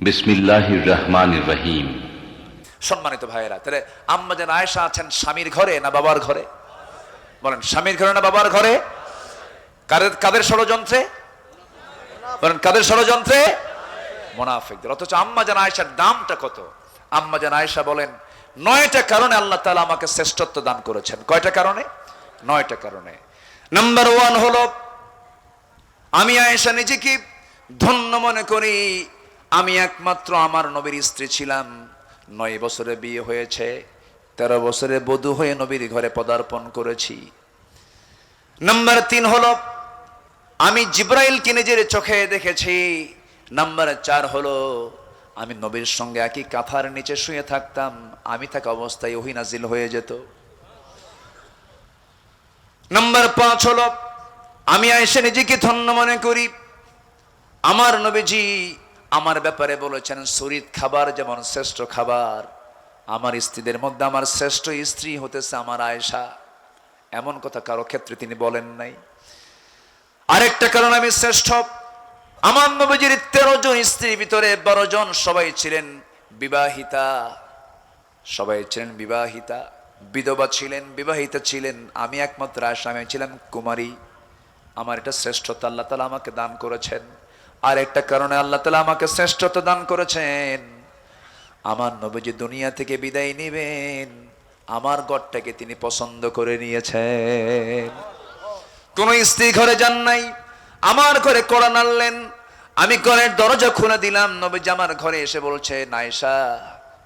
বিসমিল্লাহির রহমানির রহিম। সম্মানিত ভাইয়েরা, তাহলে আম্মা যেন আয়েশা আছেন স্বামীর ঘরে না বাবার ঘরে? বলেন, স্বামীর ঘরে না বাবার ঘরে? কাদের কাদের ষড়যন্ত্রে? বলেন, কাদের ষড়যন্ত্রে? মোনাফেকদের। অথচ আম্মা যেন আয়েশার দামটা কত? আম্মা যেন আয়েশা বলেন, নয়টা কারণে আল্লাহ তাআলা আমাকে শ্রেষ্ঠত্ব দান করেছেন। কয়টা কারণে? নয়টা কারণে। নাম্বার ওয়ান হলো, আমি আয়েশা নিজেকে ধন্য মনে করি আমি একমাত্র আমার নবীর স্ত্রী ছিলাম। নয় বছরে বিয়ে হয়েছে, তেরো বছরে বধূ হয়ে নবীর ঘরে পদার্পণ করেছি। নাম্বার তিন হলো, আমি জিব্রাইলকে নিজের চোখে দেখেছি। নাম্বার চার হলো, আমি নবীর সঙ্গে একই কাঁথার নিচে শুয়ে থাকতাম। আমি থাকা অবস্থায় ওহি নাজিল হয়ে যেত। নাম্বার পাঁচ হলো, আমি এসে নিজেকে ধন্য মনে করি। আমার নবীজি আমার ব্যাপারে বলেছেন, শরীর খাবার যেমন শ্রেষ্ঠ খাবার, আমার স্ত্রীদের মধ্যে আমার শ্রেষ্ঠ স্ত্রী হতেছে আমার আয়েশা। এমন কথা কারও ক্ষেত্রে তিনি বলেন নাই। আরেকটা কারণ আমি শ্রেষ্ঠ। আমার নবীজির তেরো জন স্ত্রীর ভিতরে বারো জন সবাই ছিলেন বিবাহিতা। সবাই ছিলেন বিবাহিতা। বিধবা ছিলেন, বিবাহিতা ছিলেন। আমি একমাত্র আসামে ছিলাম কুমারী। আমার এটা শ্রেষ্ঠতা, আল্লাহ তালা আমাকে দান করেছেন। আর একটা কারণে আল্লাহ তালা আমাকে শ্রেষ্ঠতা দান করেছেন। আমার নবীজি দুনিয়া থেকে বিদায় নেবেন। আমার গড়টাকে তিনি পছন্দ করে নিয়েছেন। কোন স্ত্রী ঘরে যান নাই, আমার ঘরে কড়া নাড়লেন। আমি ঘরের দরজা খুলে দিলাম, নবীজি আমার ঘরে এসে বলছে নাইসা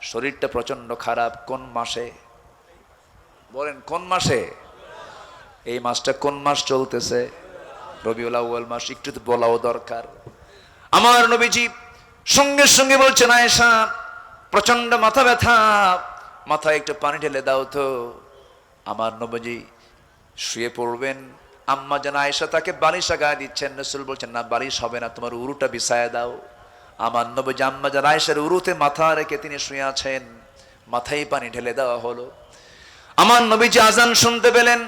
শরীরটা প্রচণ্ড খারাপ, কোন মাসে? বলেন, কোন মাসে? এই মাসটা কোন মাস চলতেছে? রবিউল আউ্য়াল মাস, একটু তো বলাও দরকার। আমার নবীজি সঙ্গে সঙ্গে বলছেন, আয়েশা প্রচণ্ড মাথা ব্যথা। মাথায় একটু পানি ঢেলে দাও তো। আমার নবীজি শুয়ে পড়বেন। আম্মা যেন আয়েশা তাকে বালিশ গায়ে দিচ্ছেন, রসুল বলছেন, না, বালিশ হবে না, তোমার উরুটা বিছায় দাও। আমার নবীজি আম্মা যেন আয়েশার উরুতে মাথা রেখে তিনি শুয়ে আছেন, মাথায় পানি ঢেলে দেওয়া হলো। আমার নবীজি আজান শুনতে পেলেন।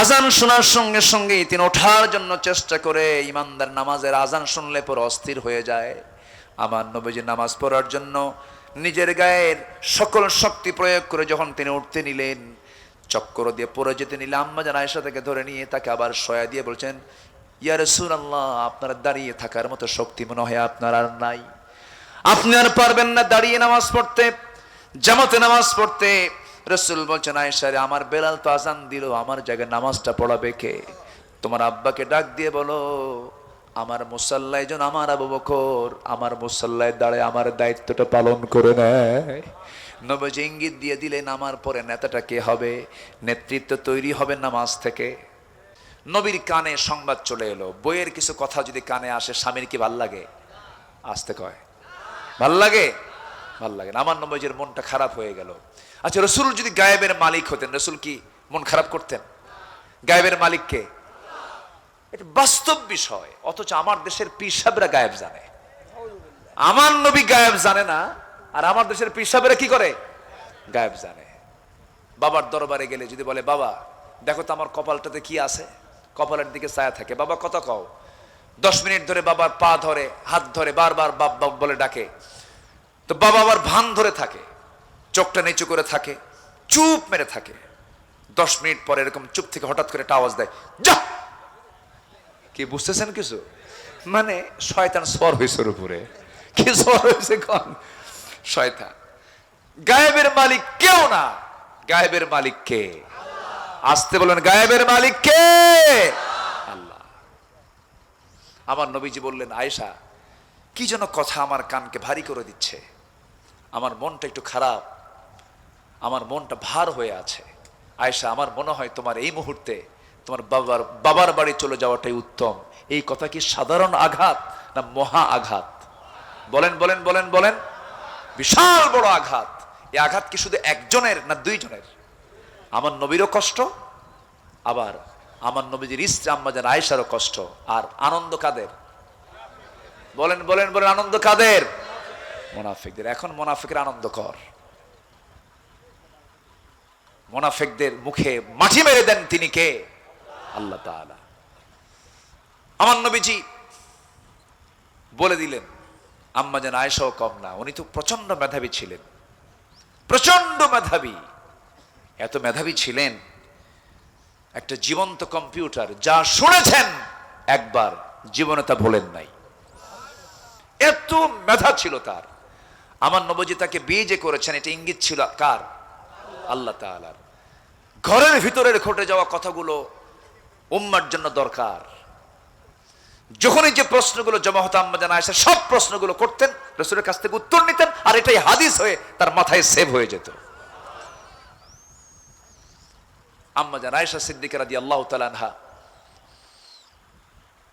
আজান শোনার সঙ্গে সঙ্গেই তিনি ওঠার জন্য চেষ্টা করে ইমানদার নামাজের আজান শুনলে পর অস্থির হয়ে যায়। আমার নবীজি নামাজ পড়ার জন্য নিজের গায়ের সকল শক্তি প্রয়োগ করে যখন তিনি উঠতে নিলেন, চক্কর দিয়ে পড়ে যেতে নিলে আম্মা যেন আয়সা থেকে ধরে নিয়ে তাকে আবার সয়া দিয়ে বলছেন ইয়ার সুর আল্লাহ আপনার দাঁড়িয়ে থাকার মতো শক্তি মনে হয় আপনার আর নাই। আপনি আর পারবেন না দাঁড়িয়ে নামাজ পড়তে, জামাতে নামাজ পড়তে রসুল বলছেন আয়েশারে আমার বেলাল তো আজান দিল, আমার জায়গায় নামাজটা পড়াবে কে? তোমার আব্বাকে ডাক দিয়ে বলো, আমার মুসাল্লায় যেন আমার আবু বকর, আমার মুসাল্লায় দাঁড়ায়, আমার দায়িত্বটা পালন করে নেয়। নবজ ইঙ্গিত দিয়ে দিলেন, আমার পরে নেতাটা কে হবে? নেতৃত্ব তৈরি হবে নামাজ থেকে? নবীর কানে সংবাদ চলে এলো। বইয়ের কিছু কথা যদি কানে আসে, স্বামীর কি ভালো লাগে? আসতে কয়। ভালো লাগে? ভালো লাগে না। আমার নবীজির মনটা খারাপ হয়ে গেল। আচ্ছা রসুল যদি গায়েবের মালিক হতেন, রসুল কি মন খারাপ করতেন? গায়েবের মালিক কে? এটা বাস্তব বিষয়, অথচ আমার দেশের পিসাবরা গায়েব জানে। আমার নবী গায়েব জানে না, আর আমার দেশের পিসাবেরা কি করে? গায়েব জানে। বাবার দরবারে গেলে যদি বলে, বাবা, দেখো তো আমার কপালটাতে কি আছে? কপালের দিকে ছায়া থাকে। বাবা কত কও। দশ মিনিট ধরে বাবার পা ধরে, হাত ধরে বারবার বাপ বাপ বলে ডাকে। তো বাবা আবার ভান ধরে থাকে। চোখটা নিচু করে থাকে, চুপ মেরে থাকে। দশ মিনিট পরে এরকম চুপ থেকে হঠাৎ করে একটা আওয়াজ দেয়, যা! কি বুঝতেছেন কিছু? মানে শয়তান সর হয়েছে উপরে। কি সর হয়েছে কন? শয়তান। গায়েবের মালিক কেউ না। গায়েবের মালিক কে? আসতে বলেন, গায়েবের মালিক কে? আল্লাহ। আমার নবীজি বললেন, আয়েশা, কি যেন কথা আমার কানকে ভারী করে দিচ্ছে। আমার মনটা একটু খারাপ। আমার মনটা ভার হয়ে আছে। আয়েশা, আমার মনে হয় তোমার এই মুহূর্তে তোমার বাবার বাবার বাড়ি চলে যাওয়াটাই উত্তম। এই কথা কি সাধারণ আঘাত না মহা আঘাত? বলেন বলেন বলেন বলেন। বিশাল বড় আঘাত। এই আঘাত কি শুধু একজনের না দুইজনের? আমার নবীরও কষ্ট, আবার আমার নবীজির ইস্ত্রি আম্মাজান আয়েশারও কষ্ট। আর আনন্দ কাদের? বলেন বলেন বলেন, আনন্দ কাদের? মোনাফিকদের। এখন মোনাফিকের আনন্দ কর। মোনাফিকদের মুখে মাটি মেরে দেন তিনি কে? আল্লাহ আমার নবীজি বলে দিলেন, আম্মা যেন আয়সাও কম না, উনি তো প্রচণ্ড মেধাবী ছিলেন। প্রচণ্ড মেধাবী। এত মেধাবী ছিলেন একটা জীবন্ত কম্পিউটার, যা শুনেছেন একবার, জীবনে তা ভোলেন নাই। এত মেধা ছিল তার। আমার নবজি তাকে বিয়ে যে করেছেন, এটা ইঙ্গিত ছিল কার? আল্লাহ তাআলার। ঘরের ভিতরের ঘটে যাওয়া কথাগুলো উম্মার জন্য দরকার। যখনই যে প্রশ্নগুলো জমা হতো, আম্মা জানা আসে সব প্রশ্নগুলো করতেন, রসুলের কাছ থেকে উত্তর নিতেন, আর এটাই হাদিস হয়ে তার মাথায় সেভ হয়ে যেত। আম্মা জান আয়েশা সিদ্দিকা রাদি আল্লাহ তালানহা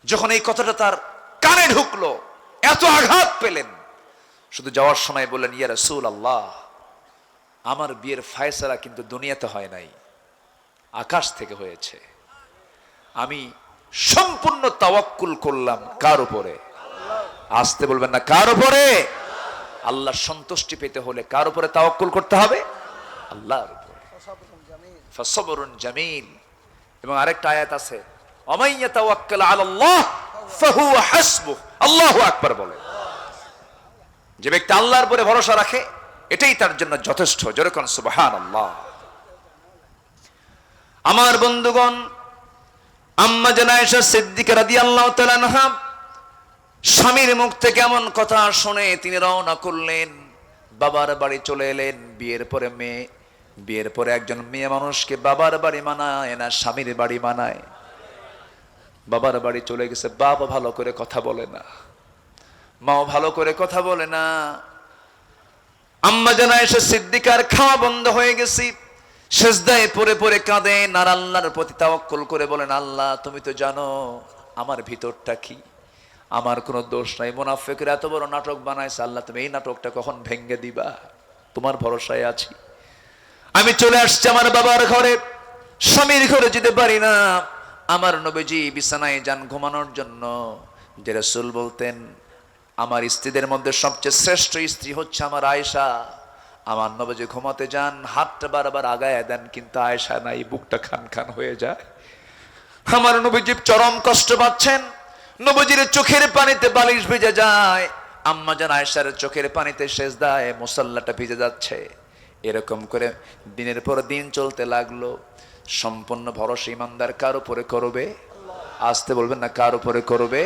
যখন এই কথাটা তার কানে ঢুকলো, এত আঘাত পেলেন। শুধু যাওয়ার সময় বললেন, ইয়া রাসূল আল্লাহ আমার বিয়ের ফায়সালা কিন্তু দুনিয়াতে হয় নাই, আকাশ থেকে হয়েছে। আমি সম্পূর্ণ তাওয়াক্কুল করলাম কার উপরে? আসতে বলবেন না, কার উপরে? আল্লাহ সন্তুষ্টি পেতে হলে কার উপরে তাওয়াক্কুল করতে হবে? আল্লাহর উপরে। ফাসবরুন জামিল। এবং আরেকটা আয়াত আছে অমাইয়া তাওয়াক্কাল আলাল্লাহ ফাহুয়া হাসবুহ। আল্লাহু আকবার বলে। যে ব্যক্তি আল্লাহর উপরে ভরসা রাখে এটাই তার জন্য যথেষ্ট, যেরকম সুবহানাল্লাহ। আমার বন্ধুগণ, আম্মা জানায়েশা সিদ্দিকা রাদিয়াল্লাহু তাআলা আনহা স্বামীর মুখ থেকে এমন কথা শুনে তিনি রওনা করলেন, বাবার বাড়ি চলে এলেন, বিয়ের পরে মেয়ে, বিয়ের পরে একজন মেয়ে মানুষকে বাবার বাড়ি মানায় না, স্বামীর বাড়ি মানায়। বাবার বাড়ি চলে গেছে বাবা ভালো করে কথা বলে না। মাও ভালো করে কথা বলে না। আম্মা জানা এসে সিদ্দিকার খাওয়া বন্ধ হয়ে গেছি। সেজদায় পরে পরে কাঁদেন আর আল্লাহর প্রতি তাওয়াক্কুল করে বলেন, আল্লাহ, তুমি তো জানো, আমার ভিতরটা কি? আমার কোনো দোষ নাই। মোনাফেকের এত বড় নাটক বানাইছে, আল্লাহ, তুমি এই নাটকটা কখন ভেঙ্গে দিবা? তোমার ভরসায় আছি। আমি চলে আসছি আমার বাবার ঘরে। স্বামীর ঘরে যেতে পারি না। আমার নবীজি বিছানায় যান ঘুমানোর জন্য। যে রসুল বলতেন আমার স্ত্রীদের মধ্যে সবচেয়ে শ্রেষ্ঠ স্ত্রী হচ্ছে আমার আয়েশা। আমার নবজে ঘুমাতে যান, হাতটা বারবার আগায় দেন, কিন্তু আয়েশা নাই, বুকটা খান খান হয়ে যায়। আমার নবীজি চরম কষ্ট পাচ্ছেন, নবজির চোখের পানিতে বালিশ ভিজে যায়। আম্মা জান আয়েশার চোখের পানিতে শেষ দেয় মুসাল্লাটা ভিজে যাচ্ছে। এরকম করে দিনের পর দিন চলতে লাগল। সম্পূর্ণ ভরসা ইমানদার কার উপরে করবে? আসতে বলবেন না, কার উপরে করবে?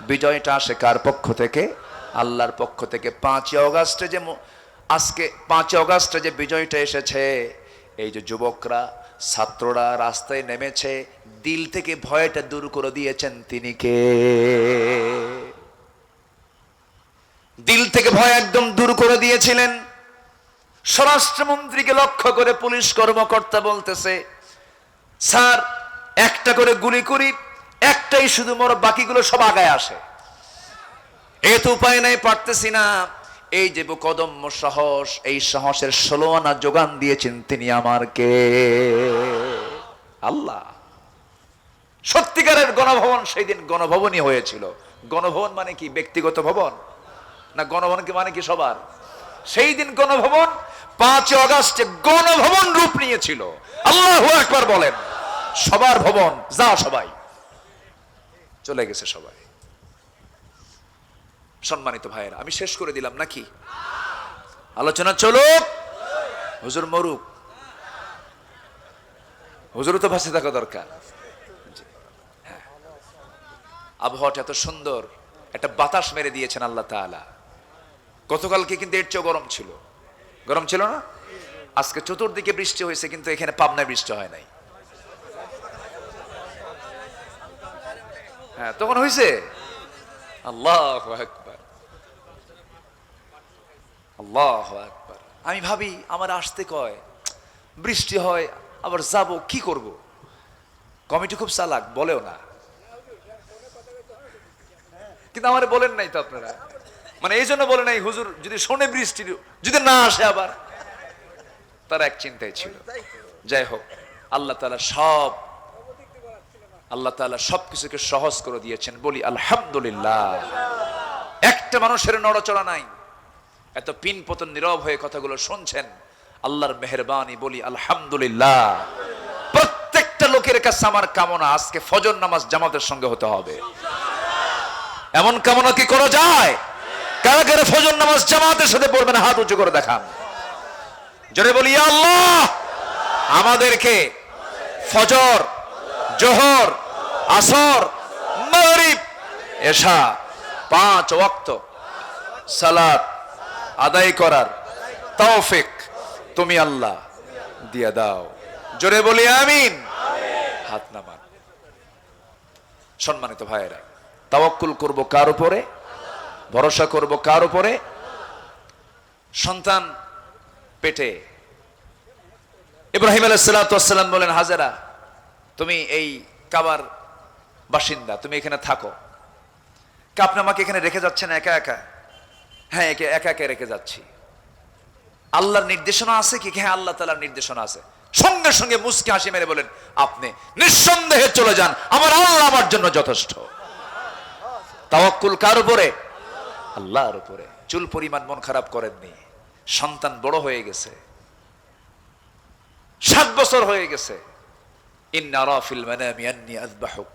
বিজয়টা আসে কার পক্ষ থেকে? আল্লাহর পক্ষ থেকে। পাঁচই অগাস্টে যে আজকে পাঁচই অগাস্টে যে বিজয়টা এসেছে, এই যে যুবকরা, ছাত্ররা রাস্তায় নেমেছে, দিল থেকে ভয়টা দূর করে দিয়েছেন তিনি কে? দিল থেকে ভয় একদম দূর করে দিয়েছিলেন। স্বরাষ্ট্রমন্ত্রীকে লক্ষ্য করে পুলিশ কর্মকর্তা বলতেছে, স্যার, একটা করে গুলি করি। একটাই শুধু মোর বাকিগুলো সব আগায় আসে। এ তো উপায় নাই, পারতেছি না। এই যে কদম্য সাহস, এই সাহসের ষোলো আনা যোগান দিয়েছেন তিনি আমার কে আল্লাহ। সত্যিকারের গণভবন সেই দিন গণভবনই হয়েছিল। গণভবন মানে কি? ব্যক্তিগত ভবন? না গণভবন কি মানে কি সবার? সেই দিন গণভবন পাঁচ অগাস্টে গণভবন রূপ নিয়েছিল। আল্লাহ একবার বলেন, সবার ভবন, যা সবাই। চলে গেছে সবাই। সম্মানিত ভাইয়েরা, আমি শেষ করে দিলাম নাকি? আলোচনা চলুক। হুজুর মরুক। হুজুরও তো ভাসে থাকা দরকার। হ্যাঁ। আবহাওয়াটা এত সুন্দর, একটা বাতাস মেরে দিয়েছেন আল্লাহ তাআলা। গতকালকে কিন্তু এর চেয়েও গরম ছিল। গরম ছিল না? আজকে চতুর্দিকে বৃষ্টি হয়েছে, কিন্তু এখানে পাবনায় বৃষ্টি হয় নাই। হ্যাঁ তখন হয়েছে আল্লাহ একবার আল্লাহ একবার আমি ভাবি, আমার আসতে কয়, বৃষ্টি হয়, আবার যাব, কি করব? কমিটি খুব চালাক, বলেও না। কিন্তু আমার বলেন নাই তো আপনারা। মানে এই জন্য বলে নাই, হুজুর, যদি শোনে বৃষ্টি, যদি না আসে আবার। তার এক চিন্তায় ছিল। যাই হোক, আল্লাহ তালা সব আল্লাহ তালা সবকিছুকে সহজ করে দিয়েছেন। বলি, আলহামদুলিল্লাহ। একটা মানুষের নড়চড়া নাই। এত পিন পতন নীরব হয়ে কথাগুলো শুনছেন। আল্লাহর মেহরবানি, বলি, আলহামদুলিল্লাহ। প্রত্যেকটা লোকের কাছে আমার কামনা, আজকে ফজর নামাজ জামাতের সঙ্গে হতে হবে। এমন কামনা কি করা যায়? কার কারা ফজর নামাজ জামাতের সাথে পড়বেন, হাত উঁচু করে দেখান। জোরে বলি, আল্লাহ আমাদেরকে ফজর, জোহর আসর, মাগরিব, এশা, পাঁচ ওয়াক্ত সালাত আদায় করার তৌফিক তুমি আল্লাহ দিয়া দাও। জোরে বলি আমিন। হাত নামান। সম্মানিত ভাইয়েরা, তাওয়াক্কুল করব কার উপরে? ভরসা করব কার উপরে? সন্তান পেটে। ইব্রাহিম আলাইসালাম বলেন, হাজারা, তুমি এই কাবার বাসিন্দা, তুমি এখানে থাকো। আপনি আমাকে এখানে রেখে যাচ্ছেন একা একা? হ্যাঁ একে একা একা রেখে যাচ্ছি। আল্লাহর নির্দেশনা আছে কি? হ্যাঁ আল্লাহ তালার নির্দেশনা আছে। সঙ্গে সঙ্গে মুসকে হাসি মেরে বলেন, আপনি নিঃসন্দেহে চলে যান। আমার আল্লাহ আমার জন্য যথেষ্ট। তাওয়াক্কুল কার উপরে? আল্লাহর উপরে। চুল পরিমাণ মন খারাপ করেননি। সন্তান বড় হয়ে গেছে। সাত বছর হয়ে গেছে। ইন্না রাফিল মানামি আন্নি আযবাহুক।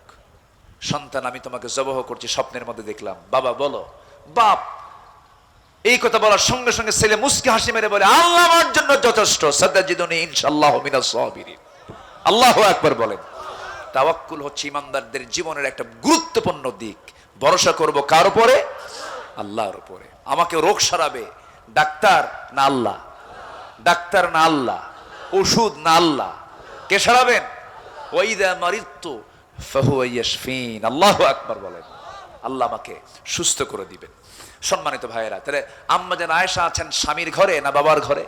সন্তান, আমি তোমাকে জবহ করছি, স্বপ্নের মধ্যে দেখলাম। বাবা, বলো, বাপ, এই কথা বলার সঙ্গে সঙ্গে ছেলে মুস্কি হাসি মেরে বলে, আল্লাহ আমার জন্য যথেষ্ট আল্লাহু আকবার বলেন। তাওয়াক্কুল হচ্ছে ইমানদারদের জীবনের একটা গুরুত্বপূর্ণ দিক। ভরসা করব কার উপরে? আল্লাহর উপরে। আমাকে রোগ সারাবে, ডাক্তার না আল্লাহ। ডাক্তার না আল্লাহ, ওষুধ না আল্লাহ। কে সারাবেন? ওয়াইদা মারিত্তু সুস্থ করে দিবেন। সম্মানিত ভাইয়েরা, তাহলে আম্মা যেন আয়েশা আছেন স্বামীর ঘরে না বাবার ঘরে?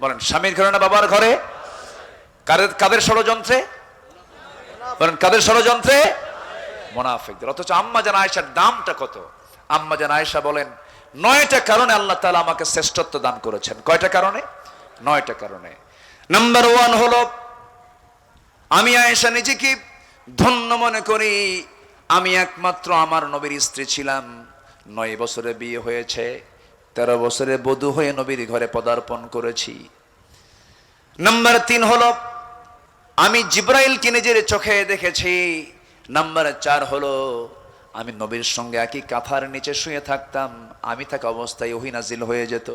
বলেন, স্বামীর ঘরে না বাবার ঘরে? কাদের কাদের ষড়যন্ত্রে? বলেন, কাদের ষড়যন্ত্রে? মোনাফেকদের। অথচ আম্মা যেন আয়েশার দামটা কত? আম্মা যেন আয়েশা বলেন, নয়টা কারণে আল্লাহ তালা আমাকে শ্রেষ্ঠত্ব দান করেছেন। কয়টা কারণে? নয়টা কারণে। নাম্বার ওয়ান হলো, আমি আয়েশা নিজেকে ধন্য মনে করি, আমি একমাত্র আমার নবীর স্ত্রী ছিলাম। নয় বছরে বিয়ে হয়েছে, তেরো বছরে বধূ হয়ে নবীর ঘরে পদার্পণ করেছি। নাম্বার তিন হল, আমি জিব্রাইলকে নিজের চোখে দেখেছি। নাম্বার চার হলো, আমি নবীর সঙ্গে একই কাঁথার নিচে শুয়ে থাকতাম, আমি থাকা অবস্থায় ওহি নাজিল হয়ে যেত।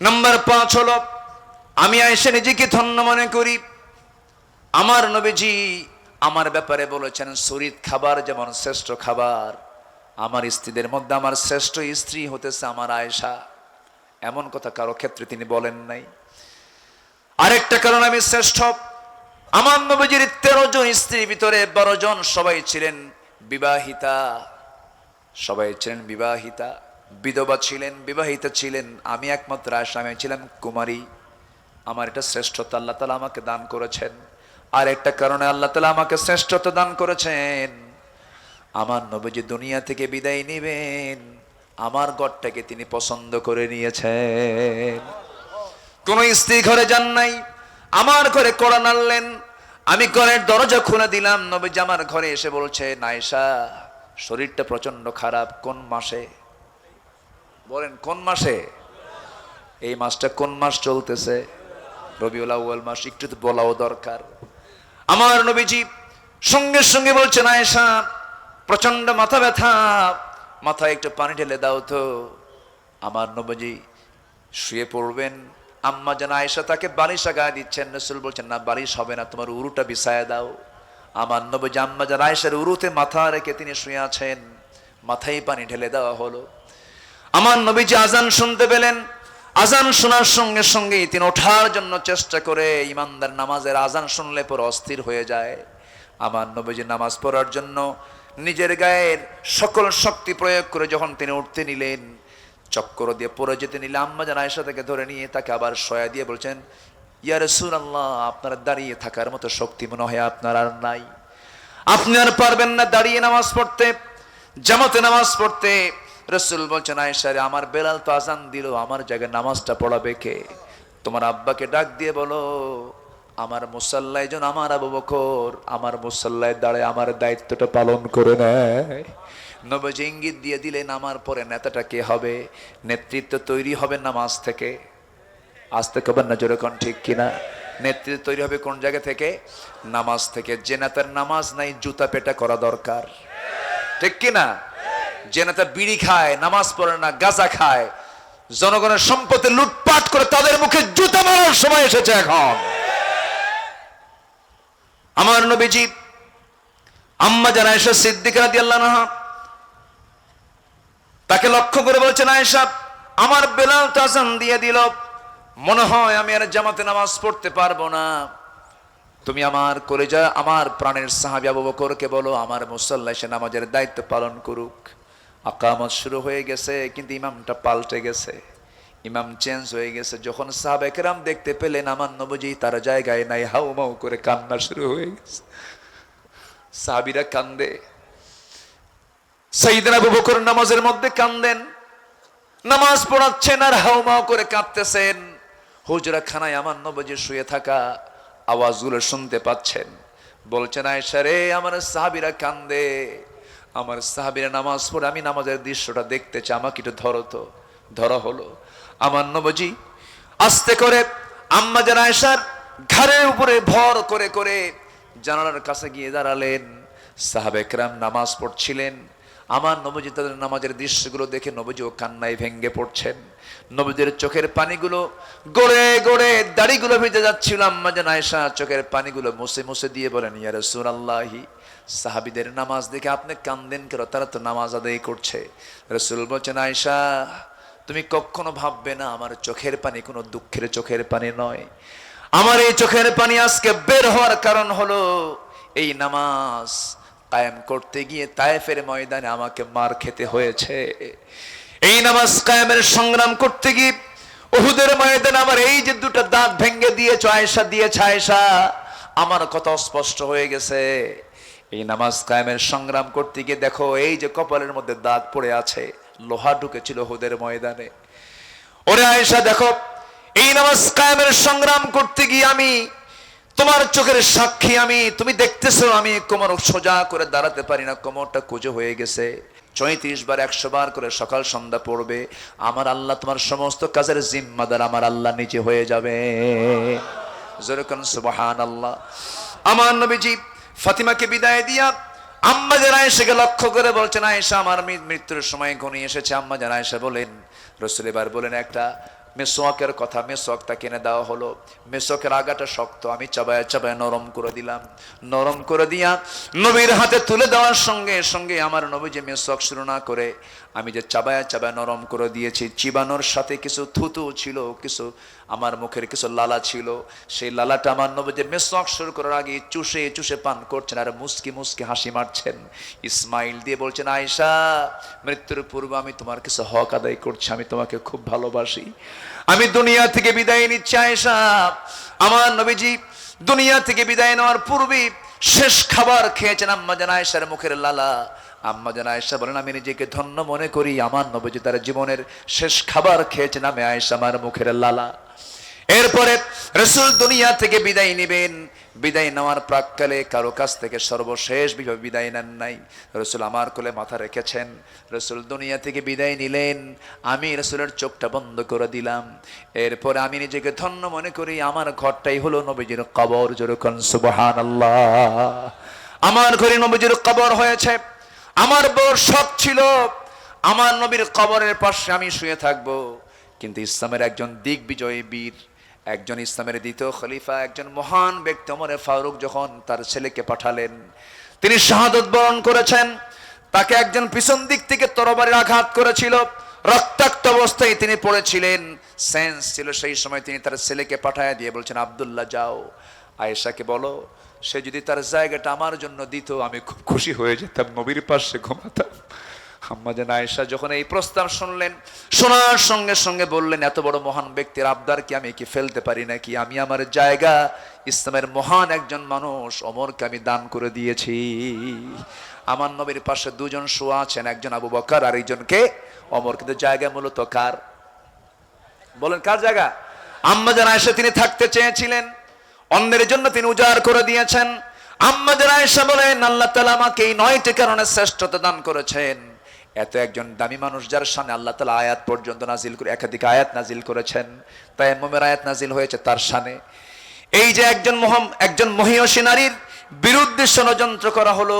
নাম্বার পাঁচ হল, আমি এসে নিজেকে ধন্য মনে করি। আমার নবীজি আমার ব্যাপারে বলেছেন শরীর খাবার যেমন শ্রেষ্ঠ খাবার, আমার স্ত্রীদের মধ্যে আমার শ্রেষ্ঠ স্ত্রী হতেছে আমার আয়েশা। এমন কথা কারও ক্ষেত্রে তিনি বলেন নাই। আরেকটা কারণ আমি শ্রেষ্ঠ। আমার নবীজির তেরো জন স্ত্রীর ভিতরে বারো জন সবাই ছিলেন বিবাহিতা। সবাই ছিলেন বিবাহিতা। বিধবা ছিলেন, বিবাহিতা ছিলেন। আমি একমাত্র আসামে ছিলাম কুমারী। আমার এটা শ্রেষ্ঠতা, আল্লাহ তালা আমাকে দান করেছেন। আর একটা কারণে আল্লাহ তালা আমাকে শ্রেষ্ঠত্ব দান করেছেন। আমার নবীজি দুনিয়া থেকে বিদায় নেবেন। আমার গড়টাকে তিনি পছন্দ করে নিয়েছেন। কোন স্ত্রী ঘরে যান নাই, আমার ঘরে কড়া নাড়লেন। আমি ঘরের দরজা খুলে দিলাম, নবীজি আমার ঘরে এসে বলছে নাইসা শরীরটা প্রচণ্ড খারাপ, কোন মাসে? বলেন, কোন মাসে? এই মাসটা কোন মাস চলতেছে? রবিউল আউয়াল মাস, একটু বলাও দরকার। আমার নবীজি সঙ্গে সঙ্গে বলছেন, আয়েশা প্রচণ্ড মাথা ব্যথা। মাথায় একটু পানি ঢেলে দাও তো। আমার নবীজি শুয়ে পড়বেন। আম্মা যেন আয়েশা তাকে বালিশ আগায় দিচ্ছেন নসুল বলছেন, না, বালিশ হবে না, তোমার উরুটা বিছায় দাও। আমার নবীজি আম্মা যেন আয়েশার উরুতে মাথা রেখে তিনি শুয়ে আছেন, মাথায় পানি ঢেলে দেওয়া হলো। আমার নবীজি আজান শুনতে পেলেন। আজান শোনার সঙ্গে সঙ্গেই তিনি ওঠার জন্য চেষ্টা করে ইমানদার নামাজের আজান শুনলে পর অস্থির হয়ে যায়। আমার নবীজি নামাজ পড়ার জন্য নিজের গায়ের সকল শক্তি প্রয়োগ করে যখন তিনি উঠতে নিলেন, চক্কর দিয়ে পড়ে যেতে নিলে আম্মা যেন আয়সা থেকে ধরে নিয়ে তাকে আবার সয়া দিয়ে বলছেন ইয়ার সুর আল্লাহ আপনার দাঁড়িয়ে থাকার মতো শক্তি মনে হয় আপনার আর নাই। আপনি আর পারবেন না দাঁড়িয়ে নামাজ পড়তে, জামাতে নামাজ পড়তে রসুল বলছেন আয়েশারে আমার বেলাল তো আজান দিল, আমার জায়গায় নামাজটা পড়াবে কে? তোমার আব্বাকে ডাক দিয়ে বলো, আমার মুসাল্লায় যেন আমার আবু বকর, আমার মুসাল্লায় দাঁড়ায়, আমার দায়িত্বটা পালন করে নেয়। নবজ ইঙ্গিত দিয়ে দিলেন, আমার পরে নেতাটা কে হবে? নেতৃত্ব তৈরি হবে নামাজ থেকে? আসতে কবেন না জোরে কোন ঠিক কিনা? নেতৃত্ব তৈরি হবে কোন জায়গা থেকে? নামাজ থেকে। যে নেতার নামাজ নাই, জুতা পেটা করা দরকার। ঠিক কিনা? যে নেতা বিড়ি খায়, নামাজ পড়ে না, গাঁজা খায়। জনগণের সম্পত্তি লুটপাট করে তাদের মুখে জুতা মারার সময় এসেছে এখন। আমার নবীজি, আম্মা যারা এসে সিদ্দিক আনহা, তাকে লক্ষ্য করে বলছেন, আয়েশা, আমার বেলাল তাজান দিয়ে দিল। মনে হয় আমি আর জামাতে নামাজ পড়তে পারব না। তুমি আমার করে যা আমার প্রাণের সাহাবি আবু বকরকে বলো, আমার মুসল্লা সে নামাজের দায়িত্ব পালন করুক। আকামত শুরু হয়ে গেছে, কিন্তু ইমামটা পাল্টে গেছে। ইমাম চেঞ্জ হয়ে গেছে। যখন সাহাবেকেরাম দেখতে পেলেন, আমার নবজি তার জায়গায় নাই হাউ মাউ করে কান্না শুরু হয়ে গেছে। সাহাবিরা কান্দে। সাইদিন নামাজের মধ্যে কান্দেন। নামাজ পড়াচ্ছেন আর হাউমাউ করে কাঁদতেছেন। হুজরা খানায় আমার নবজি শুয়ে থাকা আওয়াজগুলো শুনতে পাচ্ছেন। বলছেন আয়সা রে, আমার সাহাবিরা কান্দে। আমার সাহাবিরা নামাজ পড়ে, আমি নামাজের দৃশ্যটা দেখতে চাই, আমাকে একটু ধরো তো। ধরা হলো। আমার নবজি আস্তে করে আম্মা যেন আয়সার ঘাড়ের উপরে ভর করে করে জানালার কাছে গিয়ে দাঁড়ালেন। সাহাবেকরাম নামাজ পড়ছিলেন। আমার নবজি তাদের নামাজের দৃশ্যগুলো দেখে নবজি ও কান্নায় ভেঙ্গে পড়ছেন। নবজির চোখের পানিগুলো গড়ে গড়ে দাড়িগুলো ভিজে যাচ্ছিল। আম্মা যেন আয়সা চোখের পানিগুলো মুছে মুছে দিয়ে বলেন, ইয়া রাসূলুল্লাহি। সাহাবিদের নামাজ দেখে আপনি কান্দেন কেন? তারা তো নামাজ আদায় করছে। রসুল বলছেন আয়সা তুমি কখনো ভাববে না আমার চোখের পানি কোনো দুঃখের চোখের পানি নয়। আমার এই চোখের পানি আজকে বের হওয়ার কারণ হলো এই নামাজ কায়েম করতে গিয়ে তায়েফের ময়দানে আমাকে মার খেতে হয়েছে। এই নামাজ কায়েমের সংগ্রাম করতে গিয়ে ওহুদের ময়দানে আমার এই যে দুটো দাঁত ভেঙ্গে দিয়েছ আয়সা দিয়েছে আয়সা আমার কথা স্পষ্ট হয়ে গেছে। এই নামাজ কায়েমের সংগ্রাম করতে গিয়ে দেখো, এই যে কপালের মধ্যে দাগ পড়ে আছে, লোহা ঢুকেছিল ওহুদের ময়দানে। ওরে আয়েশা, দেখো, এই নামাজ কায়েমের সংগ্রাম করতে গিয়ে আমি, তোমার চোখের সাক্ষী আমি, তুমি দেখতেছো আমি কোমর সোজা করে দাঁড়াতে পারি না, কোমরটা কুজো হয়ে গেছে। চৈত্রিশ বার, একশো বার করে সকাল সন্ধ্যা পড়বে, আমার আল্লাহ তোমার সমস্ত কাজের জিম্মাদার, আমার আল্লাহ নিজে হয়ে যাবে। যেরকম সুবহান আল্লাহ আমার নবীজি ফাতিমাকে বিদায় দিয়া আম্মা যারা এসেকে লক্ষ্য করে বলছেন, আয়েশা, আমার মৃত্যুর সময় ঘনিয়ে এসেছে। আম্মা যারা এসে বলেন, রসুল এবার বলেন, একটা মেসোয়াকের কথা, মেসোয়াকটা কিনে দেওয়া হলো। মেসোয়াকের আগাটা শক্ত, আমি চাবায় চাবায় নরম করে দিলাম। নরম করে দিয়া নবীর হাতে তুলে দেওয়ার সঙ্গে সঙ্গে আমার নবী যে মেসোয়াক শুরু না করে আমি যে চাবায় চাবায় নরম করে দিয়েছি, চিবানোর সাথে কিছু থুতু ছিল, কিছু আমার মুখের কিছু লালা ছিল। সেই লালাটা আমার নবী যে মেসোয়াক শুরু করার আগে চুষে চুষে পান করছেন আর মুসকি মুসকি হাসি মারছেন। ইসমাইল দিয়ে বলছেন আয়সা মৃত্যুর পূর্বে আমি তোমার কিছু হক আদায় করছি, আমি তোমাকে খুব ভালোবাসি। আমি দুনিয়া থেকে বিদায় নিচ্ছি আয়সা আমার নবীজি দুনিয়া থেকে বিদায় নেওয়ার পূর্বে শেষ খাবার খেয়েছেন আম্মা জান আয়েশার মুখের লালা। আম্মা জান আয়েশা বলেন, আমি নিজেকে ধন্য মনে করি। আমার নবীজি তার জীবনের শেষ খাবার খেয়েছেন। আমি আয়েশা আমার মুখের লালা। এরপরে রসুল দুনিয়া থেকে বিদায় নেবেন। বিদায় নেওয়ার প্রাককালে কারও কাছ থেকে সর্বশেষ বিভাবে বিদায় নেন নাই। রসুল আমার কোলে মাথা রেখেছেন। রসুল দুনিয়া থেকে বিদায় নিলেন। আমি রসুলের চোখটা বন্ধ করে দিলাম। এরপরে আমি নিজেকে ধন্য মনে করি। আমার ঘরটাই হলো নবীজির কবর। যেরকম সুবহান আল্লাহ আমার ঘরে নবীজির কবর হয়েছে। আমার বড় শখ ছিল, আমার নবীর কবরের পাশে আমি শুয়ে থাকব। কিন্তু ইসলামের একজন দিগ্বিজয়ী বীর, একজন ইসলামের দ্বিতীয় খলিফা, একজন মহান ব্যক্তি অমরে ফারুক যখন তার ছেলেকে পাঠালেন, তিনি শাহাদত বরণ করেছেন। তাকে একজন পিছন দিক থেকে তরবারির আঘাত করেছিল, রক্তাক্ত অবস্থায় তিনি পড়েছিলেন। সেন্স ছিল সেই সময় তিনি তার ছেলেকে পাঠায় দিয়ে বলছেন, আবদুল্লাহ, যাও। আয়েশাকে বলো সে যদি তার জায়গাটা আমার জন্য দিত, আমি খুব খুশি হয়ে যেতাম, নবীর পাশে ঘুমাতাম। আম্মাজান আয়েশা যখন এই প্রস্তাব শুনলেন, শোনার সঙ্গে সঙ্গে বললেন, এত বড় মহান ব্যক্তির আবদার কি আমি কি ফেলতে পারি নাকি? আমি আমার জায়গা, ইসলামের মহান একজন মানুষ, অমরকে আমি দান করে দিয়েছি। আমার নবীর পাশে দুজন শোয়া আছেন, একজন আবু বকার আর একজনকে অমর। কিন্তু জায়গা মূলত কার? বলেন, কার জায়গা? আম্মাজান আয়েশা, তিনি থাকতে চেয়েছিলেন। অন্যের জন্য তিনি উজাড় করে দিয়েছেন। আম্মাজান আয়েশা বলেন, আল্লাহ তাআলা আমাকে এই নয়টি কারণে শ্রেষ্ঠতা দান করেছেন। এত একজন দামি মানুষ যার সামনে আল্লাহ তাআলা আয়াত পর্যন্ত নাজিল করে, একাধিক আয়াত নাজিল করেছেন তাই মোমের আয়াত নাজিল হয়েছে তার সামনে। এই যে একজন মহম, একজন মহিয়সী নারীর বিরুদ্ধে ষড়যন্ত্র করা হলো,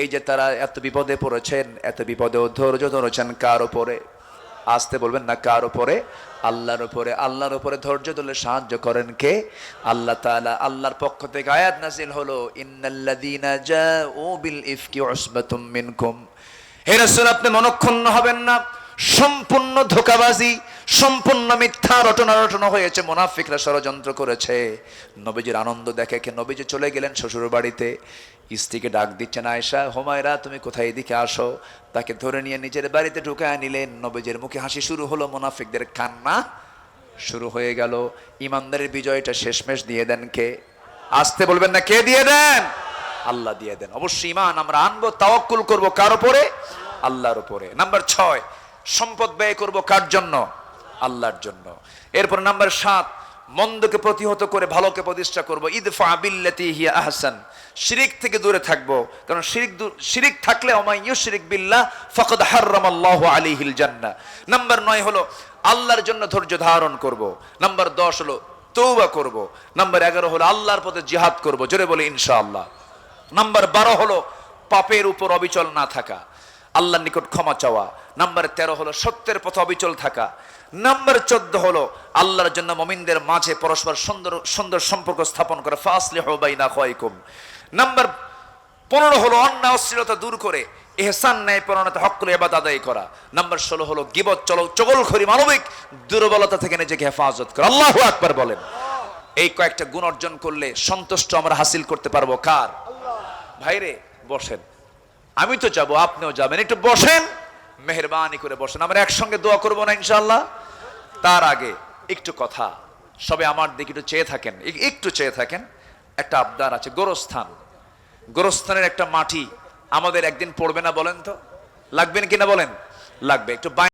এই যে তারা এত বিপদে পড়েছেন, এত বিপদে ধৈর্য ধরেছেন কার উপরে? আসতে বলবেন না, কার উপরে? আল্লাহর উপরে। আল্লাহর উপরে ধৈর্য ধরলে সাহায্য করেন কে? আল্লাহ তাআলা আল্লাহর পক্ষ থেকে আয়াত নাজিল হলো, ইন্নাল্লাযীনা জাউ বিল ইফকি উসবাতুম মিনকুম। হে রাসূল, আপনি মনক্ষুণ্ণ হবেন না। সম্পূর্ণ ধোকাবাজি, সম্পূর্ণ মিথ্যা রটনা রটনা হয়েছে, মোনাফিকরা ষড়যন্ত্র করেছে। নবীজির আনন্দ দেখে কে? নবীজি চলে গেলেন শ্বশুর বাড়িতে স্ত্রীকে ডাক দিচ্ছেন আয়সা হোমায়রা, তুমি কোথায়? এদিকে আসো। তাকে ধরে নিয়ে নিজের বাড়িতে ঢুকায় নিলেন নবীজের মুখে হাসি শুরু হলো, মোনাফিকদের কান্না শুরু হয়ে গেল। ইমানদারের বিজয়টা শেষমেশ দিয়ে দেন কে? আসতে বলবেন না, কে দিয়ে দেন? আল্লাহ দিয়ে দেন। অবশ্যই ইমান আমরা আনব, তাওয়াক্কুল করব কার উপরে? আল্লাহর উপরে। নাম্বার ছয়, সম্পদ ব্যয় করব কার জন্য? আল্লাহর জন্য। এরপর নাম্বার সাত মন্দকে প্রতিহত করে ভালোকে প্রতিষ্ঠা করব। আহসান। শিরিক থেকে দূরে থাকব। কারণ শিরিক থাকলে নাম্বার নয় হলো আল্লাহর জন্য ধৈর্য ধারণ করব। নাম্বার দশ হলো তৌবা করব। নাম্বার এগারো হলো আল্লাহর পথে জিহাদ করব। জোরে বলে ইনশাআল্লাহ। নাম্বার বারো হলো পাপের উপর অবিচল না থাকা। আল্লাহর নিকট ক্ষমা চাওয়া। নাম্বার তেরো হলো সত্যের পথে অবিচল থাকা। নাম্বার চোদ্দ হলো আল্লাহর জন্য মমিনদের মাঝে পরস্পর সুন্দর সুন্দর সম্পর্ক স্থাপন করা। ফাসলে হবাইনা খয়কুম। নাম্বার পনেরো হলো অন্যায় অশ্লীলতা দূর করে এহসান ন্যায় পরণতে হকুল এবাদ আদায় করা। নাম্বার ষোলো হলো গিবত চলো চগলখড়ি মানবিক দুর্বলতা থেকে নিজেকে হেফাজত করা। আল্লাহ আকবার বলেন। এই কয়েকটা গুণ অর্জন করলে সন্তুষ্ট আমরা হাসিল করতে পারব কার? ভাইরে বসেন। আমি তো যাব আপনিও যাবেন। একটু বসেন। মেহরবানি করে বসেন। আমরা একসঙ্গে দোয়া করব না ইনশাল্লাহ তার আগে একটু কথা। সবে আমার দিকে একটু চেয়ে থাকেন। একটু চেয়ে থাকেন। একটা আবদার আছে, গোরস্থান। গোরস্থানের একটা মাটি আমাদের একদিন পড়বে না বলেন তো? লাগবেন কিনা বলেন? লাগবে। একটু